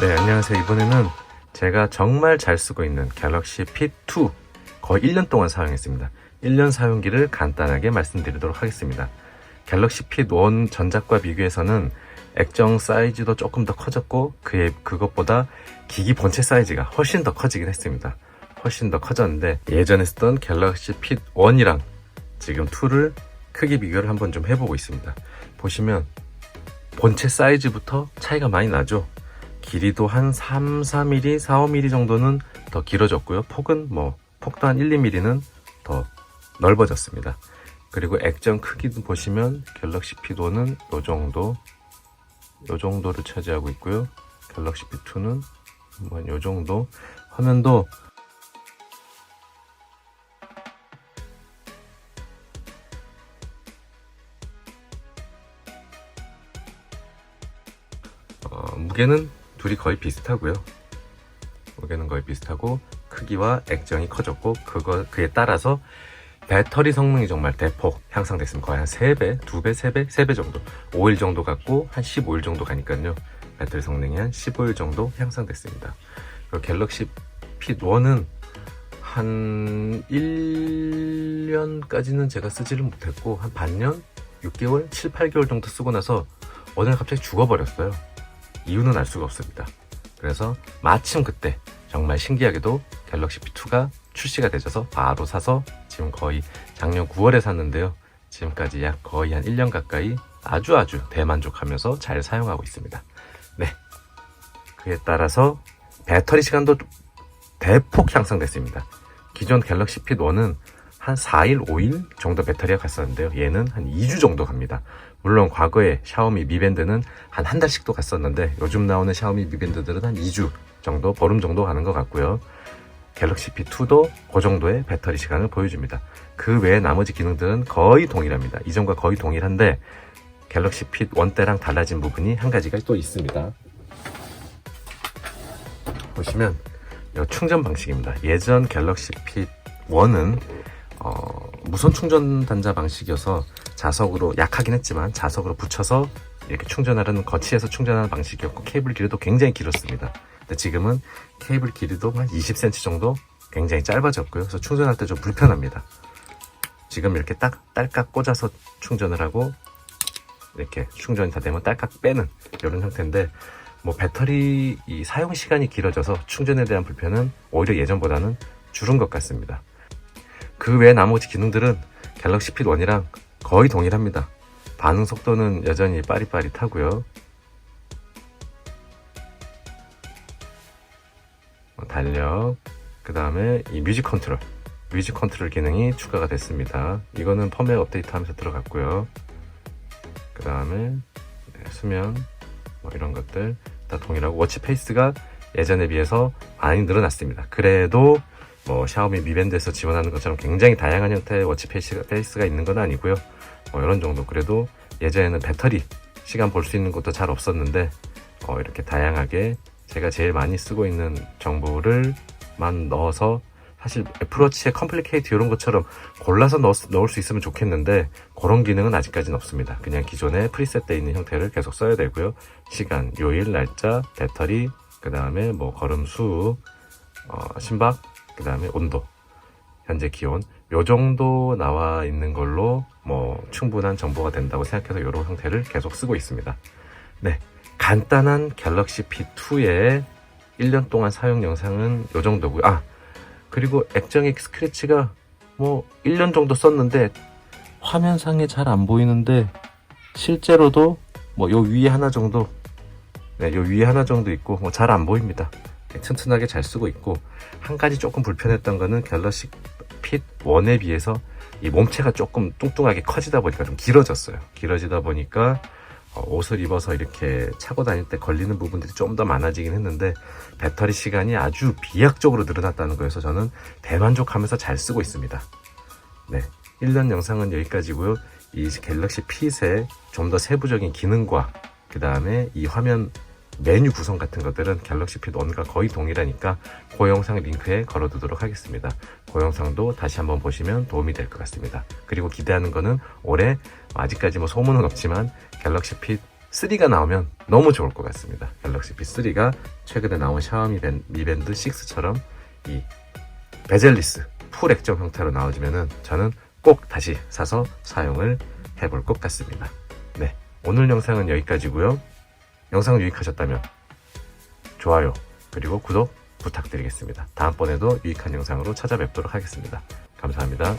네, 안녕하세요. 이번에는 제가 정말 잘 쓰고 있는 갤럭시 P2 거의 1년 동안 사용했습니다. 1년 사용기를 간단하게 말씀드리도록 하겠습니다. 갤럭시 P1 전작과 비교해서는 액정 사이즈도 조금 더 커졌고 그의 그것보다 기기 본체 사이즈가 훨씬 더 커지긴 했습니다. 훨씬 더 커졌는데 예전에 쓰던 갤럭시 P1이랑 지금 2를 크기 비교를 한번 좀 해보고 있습니다. 보시면 본체 사이즈부터 차이가 많이 나죠. 길이도 한 3, 4mm, 4, 5mm 정도는 더 길어졌고요. 폭은 뭐 폭도 한 1, 2mm는 더 넓어졌습니다. 그리고 액정 크기도 보시면 갤럭시 P2는 요 정도 요 정도를 차지하고 있고요. 갤럭시 P2는 뭐요 정도 화면도 어, 무게는 둘이 거의 비슷하고요. 무게는 거의 비슷하고 크기와 액정이 커졌고 그거 그에 따라서 배터리 성능이 정말 대폭 향상됐습니다. 거의 한 3배, 2배, 3배, 3배 정도. 5일 정도 갔고 한 15일 정도 가니까요. 배터리 성능이 한 15일 정도 향상됐습니다. 그리고 갤럭시 P1은 한 1년까지는 제가 쓰지를 못했고 한 반년, 6개월, 7, 8개월 정도 쓰고 나서 어느 날 갑자기 죽어버렸어요. 이유는 알 수가 없습니다. 그래서 마침 그때 정말 신기하게도 갤럭시 P2가 출시가 되셔서 바로 사서 지금 거의 작년 9월에 샀는데요. 지금까지 약 거의 한 1년 가까이 아주 아주 대만족하면서 잘 사용하고 있습니다. 네. 그에 따라서 배터리 시간도 대폭 향상됐습니다. 기존 갤럭시 P1은 한 4일, 5일 정도 배터리가 갔었는데요. 얘는 한 2주 정도 갑니다. 물론 과거에 샤오미 미밴드는 한 한 달씩도 갔었는데 요즘 나오는 샤오미 미밴드들은 한 2주 정도, 보름 정도 가는 것 같고요. 갤럭시 P2도 그 정도의 배터리 시간을 보여줍니다. 그 외에 나머지 기능들은 거의 동일합니다. 이전과 거의 동일한데 갤럭시 P1 때랑 달라진 부분이 한 가지가 또 있습니다. 보시면 이 충전 방식입니다. 예전 갤럭시 P1은 어, 무선 충전 단자 방식이어서 자석으로 약하긴 했지만 자석으로 붙여서 이렇게 충전하려는 거치해서 충전하는 방식이었고 케이블 길이도 굉장히 길었습니다. 근데 지금은 케이블 길이도 한 20cm 정도 굉장히 짧아졌고요. 그래서 충전할 때 좀 불편합니다. 지금 이렇게 딱 딸깍 꽂아서 충전을 하고 이렇게 충전이 다 되면 딸깍 빼는 이런 형태인데 뭐 배터리 이 사용 시간이 길어져서 충전에 대한 불편은 오히려 예전보다는 줄은 것 같습니다. 그 외 나머지 기능들은 갤럭시 P1이랑 거의 동일합니다. 반응 속도는 여전히 빠릿빠릿하고요. 뭐 달력, 그 다음에 이 뮤직 컨트롤, 뮤직 컨트롤 기능이 추가가 됐습니다. 이거는 펌웨어 업데이트 하면서 들어갔고요. 그 다음에 수면, 뭐 이런 것들 다 동일하고 워치 페이스가 예전에 비해서 많이 늘어났습니다. 그래도 뭐 샤오미 미밴드에서 지원하는 것처럼 굉장히 다양한 형태의 워치 페이스가, 페이스가 있는 건 아니고요. 뭐 이런 정도 그래도 예전에는 배터리 시간 볼 수 있는 것도 잘 없었는데 어, 이렇게 다양하게 제가 제일 많이 쓰고 있는 정보를만 넣어서 사실 애플워치의 컴플리케이트 이런 것처럼 골라서 넣, 넣을 수 있으면 좋겠는데 그런 기능은 아직까지는 없습니다. 그냥 기존에 프리셋돼 있는 형태를 계속 써야 되고요. 시간, 요일, 날짜, 배터리, 그 다음에 뭐 걸음 수, 어, 심박, 그 다음에 온도, 현재 기온 요 정도 나와 있는 걸로 뭐 충분한 정보가 된다고 생각해서 이런 형태를 계속 쓰고 있습니다. 네, 간단한 갤럭시 P2의 1년 동안 사용 영상은 요 정도고요. 아, 그리고 액정의 스크래치가 뭐 1년 정도 썼는데 화면상에 잘 안 보이는데 실제로도 뭐 요 위에 하나 정도 네, 요 위에 하나 정도 있고 뭐 잘 안 보입니다. 튼튼하게 잘 쓰고 있고 한 가지 조금 불편했던 거는 갤럭시 핏 1에 비해서 이 몸체가 조금 뚱뚱하게 커지다 보니까 좀 길어졌어요. 길어지다 보니까 어, 옷을 입어서 이렇게 차고 다닐 때 걸리는 부분들이 좀 더 많아지긴 했는데 배터리 시간이 아주 비약적으로 늘어났다는 거여서 저는 대만족하면서 잘 쓰고 있습니다. 네. 1년 영상은 여기까지고요. 이 갤럭시 핏의 좀 더 세부적인 기능과 그 다음에 이 화면 메뉴 구성 같은 것들은 갤럭시 핏 1과 거의 동일하니까 그 영상 링크에 걸어두도록 하겠습니다. 그 영상도 다시 한번 보시면 도움이 될 것 같습니다. 그리고 기대하는 거는 올해 아직까지 뭐 소문은 없지만 갤럭시 핏 3가 나오면 너무 좋을 것 같습니다. 갤럭시 B3가 최근에 나온 샤오미 밴- Mi 밴드 6처럼 이 베젤리스 풀 액정 형태로 나와주면은 저는 꼭 다시 사서 사용을 해볼 것 같습니다. 네, 오늘 영상은 여기까지고요. 영상 유익하셨다면 좋아요 그리고 구독 부탁드리겠습니다. 다음번에도 유익한 영상으로 찾아뵙도록 하겠습니다. 감사합니다.